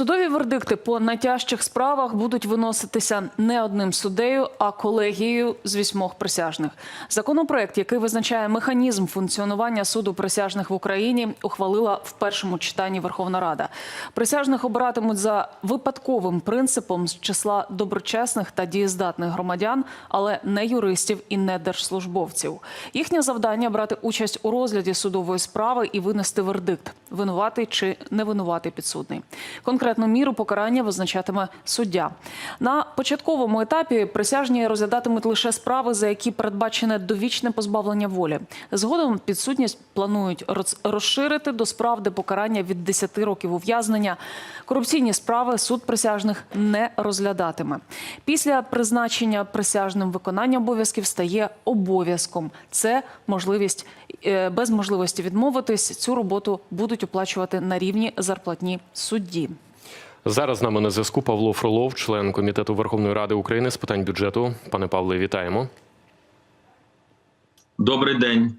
Судові вердикти по найтяжчих справах будуть виноситися не одним суддею, а колегією з вісьмох присяжних. Законопроект, який визначає механізм функціонування суду присяжних в Україні, ухвалила в першому читанні Верховна Рада. Присяжних обиратимуть за випадковим принципом з числа доброчесних та дієздатних громадян, але не юристів і не держслужбовців. Їхнє завдання брати участь у розгляді судової справи і винести вердикт: винуватий чи не винуватий підсудний. Конкретну міру покарання визначатиме суддя. На початковому етапі присяжні розглядатимуть лише справи, за які передбачене довічне позбавлення волі. Згодом підсудність планують розширити до справ, де покарання від 10 років ув'язнення. Корупційні справи суд присяжних не розглядатиме. Після призначення присяжним виконання обов'язків стає обов'язком. Це можливість е, без можливості відмовитись. Цю роботу будуть оплачувати на рівні зарплатні судді. Зараз з нами на зв'язку Павло Фролов, член комітету Верховної Ради України з питань бюджету. Пане Павле, вітаємо. Добрий день.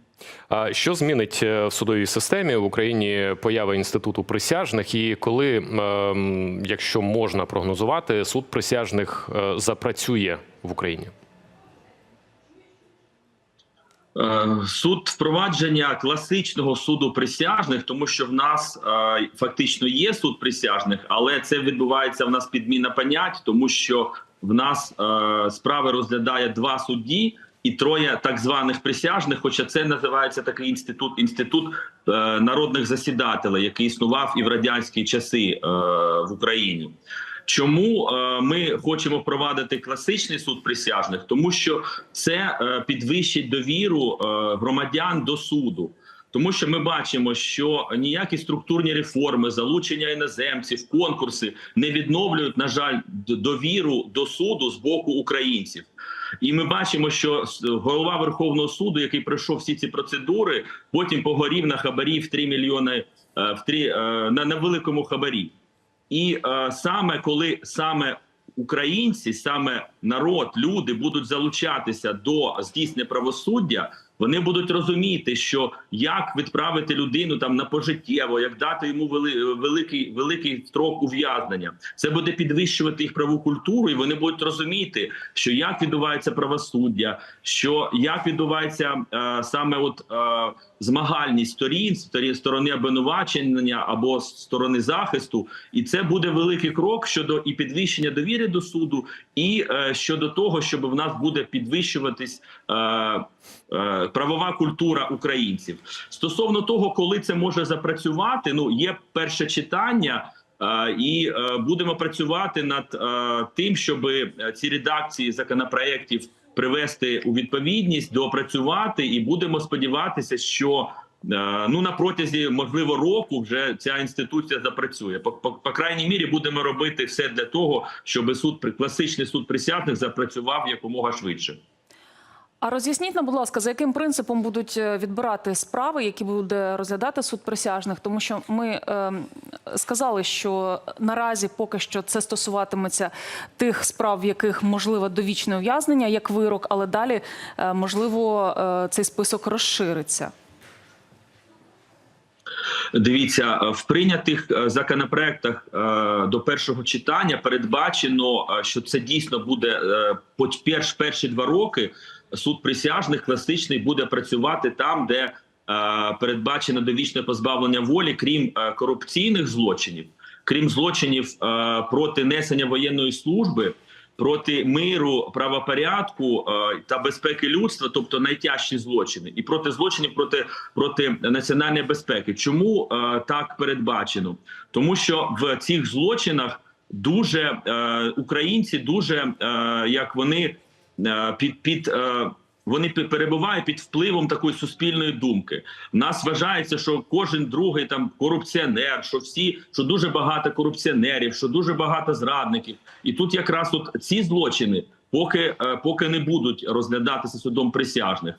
А що змінить е, в судовій системі в Україні поява інституту присяжних? І коли, ем, якщо можна прогнозувати, суд присяжних е, запрацює в Україні? Е, Суд впровадження класичного суду присяжних, тому що в нас е, фактично є суд присяжних, але це відбувається в нас підміна понять, тому що в нас е, справи розглядає два судді і троє так званих присяжних. Хоча це називається такий інститут інститут народних засідателей, який існував і в радянські часи в Україні. Чому е, ми хочемо впровадити класичний суд присяжних? Тому що це е, підвищить довіру е, громадян до суду. Тому що ми бачимо, що ніякі структурні реформи, залучення іноземців, конкурси не відновлюють, на жаль, довіру до суду з боку українців. І ми бачимо, що голова Верховного суду, який пройшов всі ці процедури, потім погорів на хабарі в 3 мільйони в 3, е, на, на великому хабарі. І е, саме коли саме українці, саме народ, люди будуть залучатися до здійснення правосуддя, вони будуть розуміти, що як відправити людину там на пожиттєво, як дати йому вели, великий великий строк ув'язнення. Це буде підвищувати їх праву культуру, і вони будуть розуміти, що як відбувається правосуддя, що як відбувається е, саме от е, змагальність сторін, сторі- сторони обвинувачення або сторони захисту, і це буде великий крок щодо і підвищення довіри до суду, і е, щодо того, щоб в нас буде підвищуватись е, правова культура українців. Стосовно того, коли це може запрацювати, ну є перше читання. е, І е, будемо працювати над е, тим, щоб ці редакції законопроєктів привести у відповідність, доопрацювати, і будемо сподіватися, що е, ну на протязі можливо року вже ця інституція запрацює. По, по, по крайній мірі будемо робити все для того, щоб суд класичний суд присяжних запрацював якомога швидше. А роз'ясніть нам, будь ласка, за яким принципом будуть е, відбирати справи, які буде розглядати суд присяжних? Тому що ми е, сказали, що наразі поки що це стосуватиметься тих справ, в яких можливе довічне ув'язнення як вирок, але далі е, можливо е, цей список розшириться. Дивіться, е, в прийнятих е, законопроектах до першого читання передбачено, що це дійсно буде перші два роки. Суд присяжних класичний буде працювати там, де е, передбачено довічне позбавлення волі, крім е, корупційних злочинів, крім злочинів е, проти несення воєнної служби. Проти миру, правопорядку та безпеки людства, тобто найтяжчі злочини, і проти злочинів проти проти національної безпеки. Чому так передбачено? Тому що в цих злочинах дуже українці, дуже як вони під під. Е, вони перебувають під впливом такої суспільної думки. Нас вважається, що кожен другий там корупціонер, що всі, що дуже багато корупціонерів, що дуже багато зрадників. І тут якраз от ці злочини поки, е, поки не будуть розглядатися судом присяжних.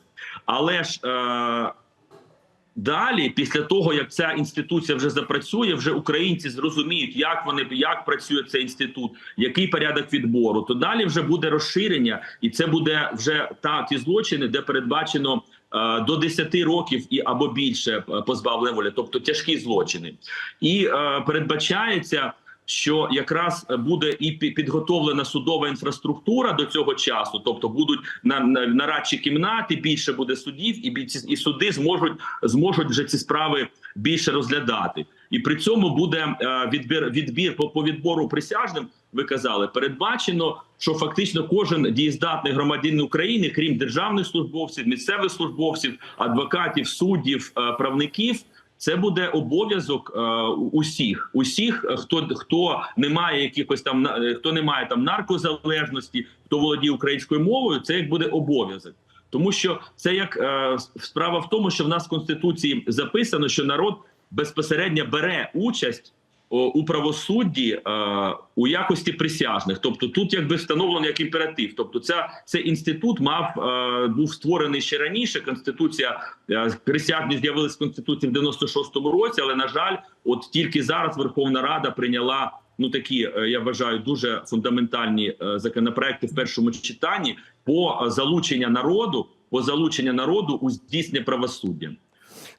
Але ж е, Далі, після того як ця інституція вже запрацює, вже українці зрозуміють, як вони як працює цей інститут, який порядок відбору. То далі вже буде розширення, і це буде вже та ті злочини, де передбачено е, до 10 років і або більше е, позбавлення волі, тобто тяжкі злочини, і е, передбачається. Що якраз буде і підготовлена судова інфраструктура до цього часу, тобто будуть на, на нарадчі кімнати, більше буде судів, і бі- і суди зможуть зможуть вже ці справи більше розглядати. І при цьому буде е, відбір відбір по, по відбору присяжним. Ви казали, передбачено, що фактично кожен дієздатний громадянин України, крім державних службовців, місцевих службовців, адвокатів, суддів, е, правників. Це буде обов'язок е, усіх, усіх, е, хто хто не має якихось там е, хто не має там наркозалежності, хто володіє українською мовою. Це як буде обов'язок, тому що це як е, справа в тому, що в нас в конституції записано, що народ безпосередньо бере участь у правосудді е, у якості присяжних. Тобто, тут якби встановлено як імператив. Тобто, ця цей інститут мав е, був створений ще раніше. Конституція е, присяжні з'явилися в конституції в 96-му році, але на жаль, от тільки зараз Верховна Рада прийняла. Ну такі я вважаю дуже фундаментальні законопроекти в першому читанні по залучення народу, по залучення народу у здійснення правосуддя.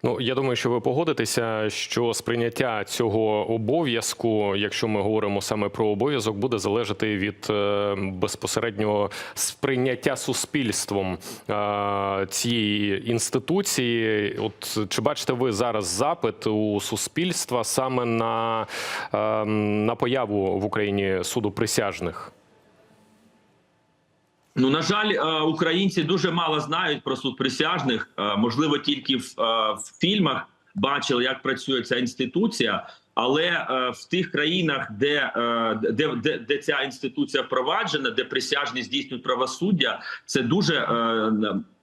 Ну я думаю, що ви погодитеся, що сприйняття цього обов'язку, якщо ми говоримо саме про обов'язок, буде залежати від е, безпосереднього сприйняття суспільством е, цієї інституції. От чи бачите ви зараз запит у суспільства саме на, е, на появу в Україні суду присяжних? Ну на жаль, е, українці дуже мало знають про суд присяжних. Е, Можливо, тільки в, е, в фільмах бачили, як працює ця інституція. Але в тих країнах, де, де, де, де ця інституція впроваджена, де присяжні здійснюють правосуддя, це дуже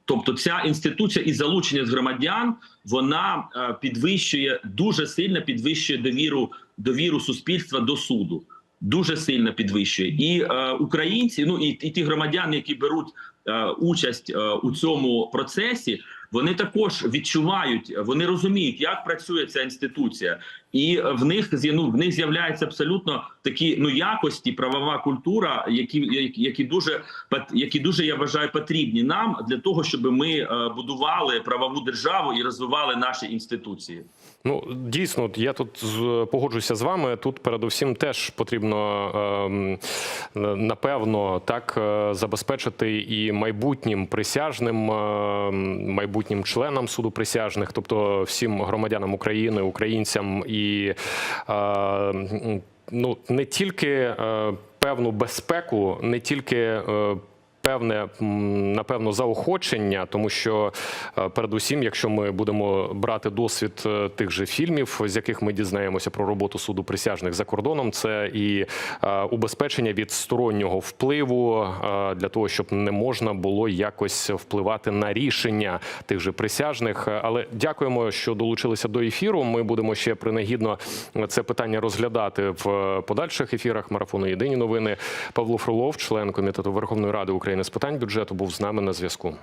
тобто ця інституція і залучення з громадян вона підвищує дуже сильно підвищує довіру довіру суспільства до суду. Дуже сильно підвищує. І е, українці, ну і, і ті громадяни, які беруть е, участь е, у цьому процесі, вони також відчувають, вони розуміють, як працює ця інституція, і в них ну, в них з'являються абсолютно такі ну якості, правова культура, які які- дуже які дуже я вважаю потрібні нам для того, щоб ми е, будували правову державу і розвивали наші інституції. Ну дійсно, я тут погоджуся з вами. Тут передусім теж потрібно ем, напевно так е, забезпечити і майбутнім присяжним, ем, майбутнім членам суду присяжних, тобто всім громадянам України, українцям і е, ну не тільки е, певну безпеку, не тільки. Певне напевно заохочення, тому що е, передусім, якщо ми будемо брати досвід е, тих же фільмів, з яких ми дізнаємося про роботу суду присяжних за кордоном, це і е, убезпечення від стороннього впливу для того, щоб не можна було якось впливати на рішення тих же присяжних. Але дякуємо, що долучилися до ефіру. Ми будемо ще принагідно це питання розглядати в подальших ефірах марафону Єдині новини. Павло Фролов, член комітету Верховної Ради України з питань бюджету, був з нами на зв'язку.